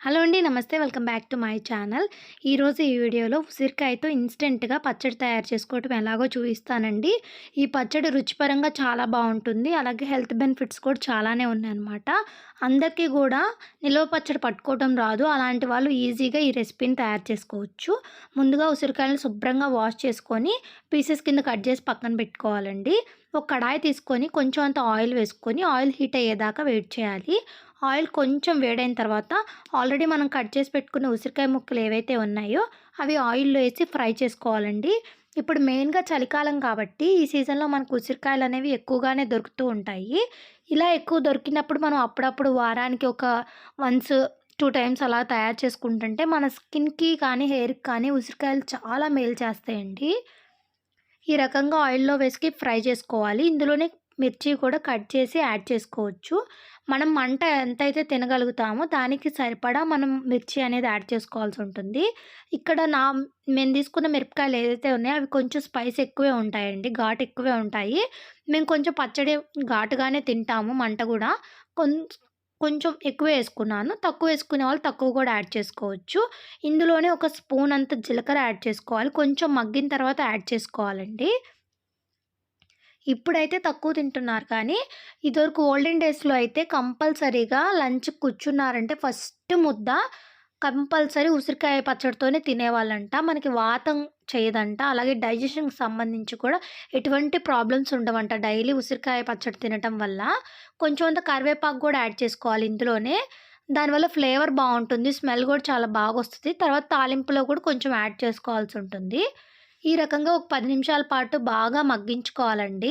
Hello అండి నమస్తే. Welcome back to my channel. ఈరోజు ఈ వీడియోలో ఉసిరికాయతో ఇన్స్టెంట్గా పచ్చడి తయారు చేసుకోవటం ఎలాగో చూపిస్తానండి. ఈ పచ్చడి రుచిపరంగా చాలా బాగుంటుంది. అలాగే హెల్త్ బెనిఫిట్స్ కూడా చాలానే ఉన్నాయన్నమాట. అందరికీ కూడా నిల్వ పచ్చడి పట్టుకోవటం రాదు. అలాంటి వాళ్ళు ఈజీగా ఈ రెసిపీని తయారు చేసుకోవచ్చు. ముందుగా ఉసిరికాయలను శుభ్రంగా వాష్ చేసుకొని పీసెస్ కింద కట్ చేసి పక్కన పెట్టుకోవాలండి. ఒక కడాయి తీసుకొని కొంచెం అంత ఆయిల్ వేసుకొని ఆయిల్ హీట్ అయ్యేదాకా వెయిట్ చేయాలి. ఆయిల్ కొంచెం వేడైన తర్వాత ఆల్రెడీ మనం కట్ చేసి పెట్టుకున్న ఉసిరికాయ ముక్కలు ఏవైతే ఉన్నాయో అవి ఆయిల్లో వేసి ఫ్రై చేసుకోవాలండి. ఇప్పుడు మెయిన్గా చలికాలం కాబట్టి ఈ సీజన్లో మనకు ఉసిరికాయలు అనేవి ఎక్కువగానే దొరుకుతూ ఉంటాయి. ఇలా ఎక్కువ దొరికినప్పుడు మనం అప్పుడప్పుడు వారానికి ఒక వన్స్ టూ టైమ్స్ అలా తయారు చేసుకుంటుంటే మన స్కిన్కి కానీ హెయిర్కి కానీ ఉసిరికాయలు చాలా మేలు చేస్తాయండి. ఈ రకంగా ఆయిల్లో వేసి ఫ్రై చేసుకోవాలి. ఇందులోనే మిర్చి కూడా కట్ చేసి యాడ్ చేసుకోవచ్చు. మనం మంట ఎంతైతే తినగలుగుతామో దానికి సరిపడా మనం మిర్చి అనేది యాడ్ చేసుకోవాల్సి ఉంటుంది. ఇక్కడ నా మేము తీసుకున్న మిరపకాయలు ఏదైతే ఉన్నాయో అవి కొంచెం స్పైస్ ఎక్కువే ఉంటాయండి. ఘాటు ఎక్కువే ఉంటాయి. మేము కొంచెం పచ్చడి ఘాటుగానే తింటాము మంట కూడా. కొంచెం ఎక్కువ వేసుకున్నాను. తక్కువ వేసుకునే వాళ్ళు తక్కువ కూడా యాడ్ చేసుకోవచ్చు. ఇందులోనే ఒక స్పూన్ అంత జీలకర్ర యాడ్ చేసుకోవాలి. కొంచెం మగ్గిన తర్వాత యాడ్ చేసుకోవాలండి. ఇప్పుడైతే తక్కువ తింటున్నారు కానీ ఇదివరకు ఓల్డెన్ డేస్లో అయితే కంపల్సరీగా లంచ్ కూర్చున్నారంటే ఫస్ట్ ముద్ద కంపల్సరీ ఉసిరికాయ పచ్చడితోనే తినేవాళ్ళంట. మనకి వాతం చేయదంట. అలాగే డైజెషన్కి సంబంధించి కూడా ఎటువంటి ప్రాబ్లమ్స్ ఉండవంట డైలీ ఉసిరికాయ పచ్చడి తినటం వల్ల. కొంచెం అంత కరివేపాకు కూడా యాడ్ చేసుకోవాలి ఇందులోనే. దానివల్ల ఫ్లేవర్ బాగుంటుంది స్మెల్ కూడా చాలా బాగా వస్తుంది తర్వాత తాలింపులో కూడా కొంచెం యాడ్ చేసుకోవాల్సి ఉంటుంది. ఈ రకంగా ఒక పది నిమిషాల పాటు బాగా మగ్గించుకోవాలండి.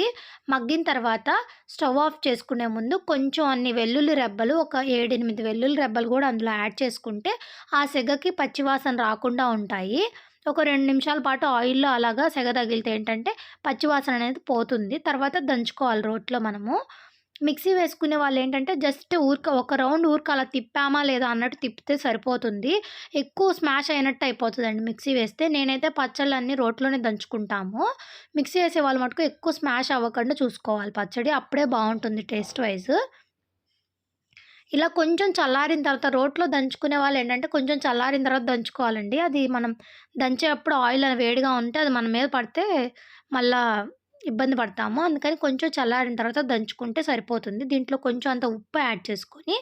మగ్గిన తర్వాత స్టవ్ ఆఫ్ చేసుకునే ముందు కొంచెం అన్ని వెల్లుల్లి రెబ్బలు ఒక ఏడెనిమిది వెల్లుల్లి రెబ్బలు కూడా అందులో యాడ్ చేసుకుంటే ఆ సెగకి పచ్చివాసన రాకుండా ఉంటాయి. ఒక రెండు నిమిషాల పాటు ఆయిల్లో అలాగా సెగ తగిలితే ఏంటంటే పచ్చివాసన అనేది పోతుంది. తర్వాత దంచుకోవాలి రోట్లో మనము. మిక్సీ వేసుకునే వాళ్ళు ఏంటంటే జస్ట్ ఊరిక ఒక రౌండ్ ఊరిక అలా తిప్పామా లేదా అన్నట్టు తిప్పితే సరిపోతుంది. ఎక్కువ స్మాష్ అయినట్టు అయిపోతుందండి మిక్సీ వేస్తే. నేనైతే పచ్చళ్ళన్నీ రోట్లోనే దంచుకుంటాము. మిక్సీ వేసే వాళ్ళు మటుకు ఎక్కువ స్మాష్ అవ్వకుండా చూసుకోవాలి పచ్చడి. అప్పుడే బాగుంటుంది టేస్ట్ వైజ్. ఇలా కొంచెం చల్లారిన తర్వాత రోట్లో దంచుకునే వాళ్ళు ఏంటంటే కొంచెం చల్లారిన తర్వాత దంచుకోవాలండి. అది మనం దంచేటప్పుడు ఆయిల్ వేడిగా ఉంటే అది మన మీద పడితే మళ్ళీ ఇబ్బంది పడతాము. అందుకని కొంచెం చల్లారిన తర్వాత దంచుకుంటే సరిపోతుంది. దీంట్లో కొంచెం అంత ఉప్పు యాడ్ చేసుకొని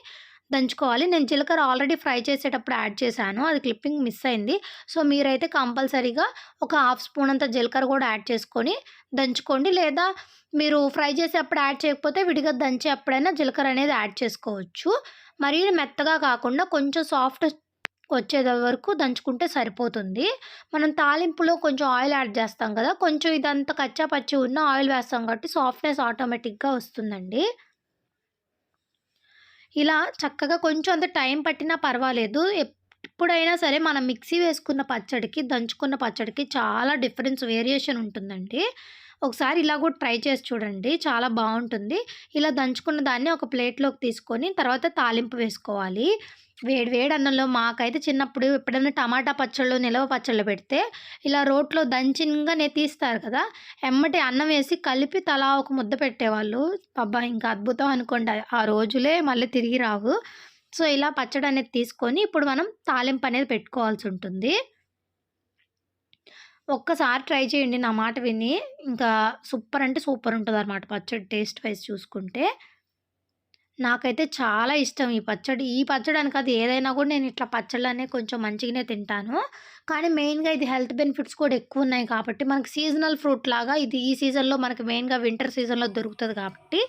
దంచుకోవాలి. నేను జీలకర్ర ఆల్రెడీ ఫ్రై చేసేటప్పుడు యాడ్ చేశాను. అది క్లిప్పింగ్ మిస్ అయింది. సో మీరైతే కంపల్సరీగా ఒక హాఫ్ స్పూన్ అంత జీలకర్ర కూడా యాడ్ చేసుకొని దంచుకోండి. లేదా మీరు ఫ్రై చేసేటప్పుడు యాడ్ చేయకపోతే విడిగా దంచే అప్పుడైనా జీలకర్ర అనేది యాడ్ చేసుకోవచ్చు. మరీ మెత్తగా కాకుండా కొంచెం సాఫ్ట్ వచ్చేది వరకు దంచుకుంటే సరిపోతుంది. మనం తాలింపులో కొంచెం ఆయిల్ యాడ్ చేస్తాం కదా కొంచెం ఇదంతా కచ్చా పచ్చి ఉన్న ఆయిల్ వేస్తాం కాబట్టి సాఫ్ట్నెస్ ఆటోమేటిక్గా వస్తుందండి. ఇలా చక్కగా కొంచెం అంత టైం పట్టినా పర్వాలేదు. ఎప్పుడైనా సరే మనం మిక్సీ వేసుకున్న పచ్చడికి దంచుకున్న పచ్చడికి చాలా డిఫరెన్స్ వేరియేషన్ ఉంటుందండి. ఒకసారి ఇలా కూడా ట్రై చేసి చూడండి. చాలా బాగుంటుంది. ఇలా దంచుకున్న దాన్ని ఒక ప్లేట్లోకి తీసుకొని తర్వాత తాలింపు వేసుకోవాలి. వేడి వేడి అన్నంలో మాకైతే చిన్నప్పుడు ఎప్పుడైనా టమాటా పచ్చళ్ళు నిలవ పచ్చళ్ళు పెడితే ఇలా రోట్లో దంచినగానే తీస్తారు కదా. ఎమ్మటి అన్నం వేసి కలిపి తలా ఒక ముద్ద పెట్టేవాళ్ళు. అబ్బా ఇంకా అద్భుతం అనుకోండి. ఆ రోజులే మళ్ళీ తిరిగి రావు. సో ఇలా పచ్చడి అనేది తీసుకొని ఇప్పుడు మనం తాలింపు అనేది పెట్టుకోవాల్సి ఉంటుంది. ఒక్కసారి ట్రై చేయండి నా మాట విని. ఇంకా సూపర్ అంటే సూపర్ ఉంటుంది అనమాట పచ్చడి టేస్ట్ వైజ్ చూసుకుంటే. నాకైతే చాలా ఇష్టం ఈ పచ్చడి. ఈ పచ్చడి అని కాదు ఏదైనా కూడా నేను ఇట్లా పచ్చళ్ళనే కొంచెం మంచిగానే తింటాను. కానీ మెయిన్గా ఇది హెల్త్ బెనిఫిట్స్ కూడా ఎక్కువ ఉన్నాయి కాబట్టి మనకి సీజనల్ ఫ్రూట్ లాగా ఇది ఈ సీజన్లో మనకి మెయిన్గా వింటర్ సీజన్లో దొరుకుతుంది కాబట్టి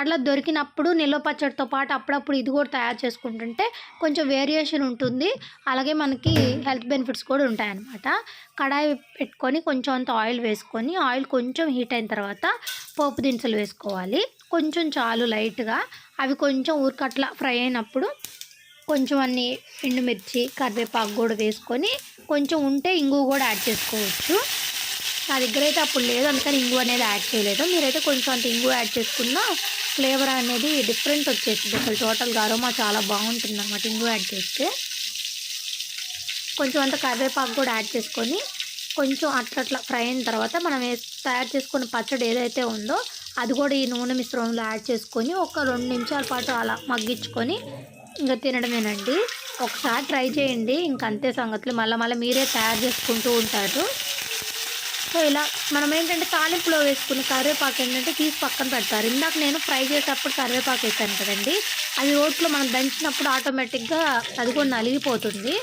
అట్లా దొరికినప్పుడు నిల్వ పచ్చడితో పాటు అప్పుడప్పుడు ఇది కూడా తయారు చేసుకుంటుంటే కొంచెం వేరియేషన్ ఉంటుంది. అలాగే మనకి హెల్త్ బెనిఫిట్స్ కూడా ఉంటాయన్నమాట. కడాయి పెట్టుకొని కొంచెం అంత ఆయిల్ వేసుకొని ఆయిల్ కొంచెం హీట్ అయిన తర్వాత పోపు దినుసులు వేసుకోవాలి. కొంచెం చాలు లైట్గా. అవి కొంచెం ఊరికట్లా ఫ్రై అయినప్పుడు కొంచెం అన్ని ఎండుమిర్చి కరివేపాకు కూడా వేసుకొని కొంచెం ఉంటే ఇంగు కూడా యాడ్ చేసుకోవచ్చు. నా దగ్గర అయితే అప్పుడు లేదు. అందుకని ఇంగు అనేది యాడ్ చేయలేదు. మీరైతే కొంచెం అంత ఇంగు యాడ్ చేసుకున్న ఫ్లేవర్ అనేది డిఫరెంట్ వచ్చేసింది అసలు టోటల్గా అరోమా చాలా బాగుంటుంది అనమాట ఇంగు యాడ్ చేస్తే. కొంచెం అంత కరివేపాకు కూడా యాడ్ చేసుకొని కొంచెం అట్లా అట్లా ఫ్రై అయిన తర్వాత మనం తయారు చేసుకున్న పచ్చడి ఏదైతే ఉందో అది కూడా ఈ నూనె మిశ్రమంలో యాడ్ చేసుకొని ఒక రెండు నిమిషాల పాటు అలా మగ్గించుకొని ఇంకా తినడమేనండి. ఒకసారి ట్రై చేయండి. ఇంక అంతే సంగతులు. మళ్ళీ మళ్ళీ మీరే తయారు చేసుకుంటూ ఉంటారు. సో ఇలా మనం ఏంటంటే తాలింపులో వేసుకున్న కరివేపాకు ఏంటంటే తీసి పక్కన పెడతారు. ఇందాక నేను ఫ్రై చేసేటప్పుడు కరివేపాకు వేసాను కదండి. అది రోట్లో మనం దంచినప్పుడు ఆటోమేటిక్గా అది కూడా నలిగిపోతుంది.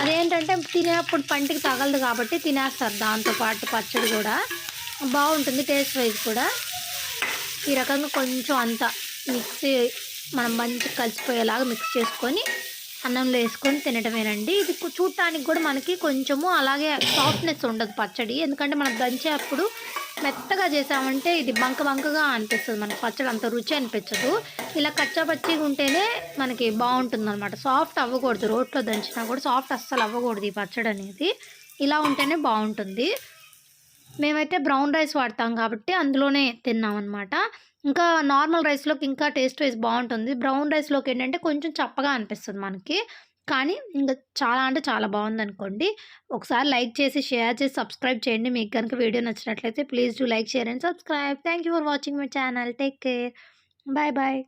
అదేంటంటే తినేప్పుడు పంటికి తగలదు కాబట్టి తినేస్తారు. దాంతో పాటు పచ్చడి కూడా బాగుంటుంది టేస్ట్ వైజ్ కూడా. ఈ రకంగా కొంచెం అంత మిక్సీ మనం మంచిగా కలిసిపోయేలాగా మిక్స్ చేసుకొని అన్నంలో వేసుకొని తినడమేనండి ఇది చూడటానికి కూడా మనకి కొంచెము అలాగే సాఫ్ట్నెస్ ఉండదు పచ్చడి. ఎందుకంటే మనం దంచేటప్పుడు మెత్తగా చేసామంటే ఇది బంక బంకగా అనిపిస్తుంది మనకి. పచ్చడి అంత రుచి అనిపించదు. ఇలా కచ్చాపచ్చిగా ఉంటేనే మనకి బాగుంటుంది అనమాట సాఫ్ట్ అవ్వకూడదు. రోట్లో దంచినా కూడా సాఫ్ట్ అస్సలు అవ్వకూడదు ఈ పచ్చడి అనేది. ఇలా ఉంటేనే బాగుంటుంది. మేమైతే బ్రౌన్ రైస్ వాడతాం కాబట్టి అందులోనే తిన్నాం అనమాట ఇంకా నార్మల్ రైస్లోకి ఇంకా టేస్ట్ వైజ్ బాగుంటుంది. బ్రౌన్ రైస్లోకి ఏంటంటే కొంచెం చప్పగా అనిపిస్తుంది మనకి. కానీ ఇంకా చాలా అంటే చాలా బాగుంది అనుకోండి ఒకసారి లైక్ చేసి షేర్ చేసి సబ్స్క్రైబ్ చేయండి. మీకు కనుక వీడియో నచ్చినట్లయితే please do like share and subscribe. Thank you for watching my channel. Take care. Bye bye.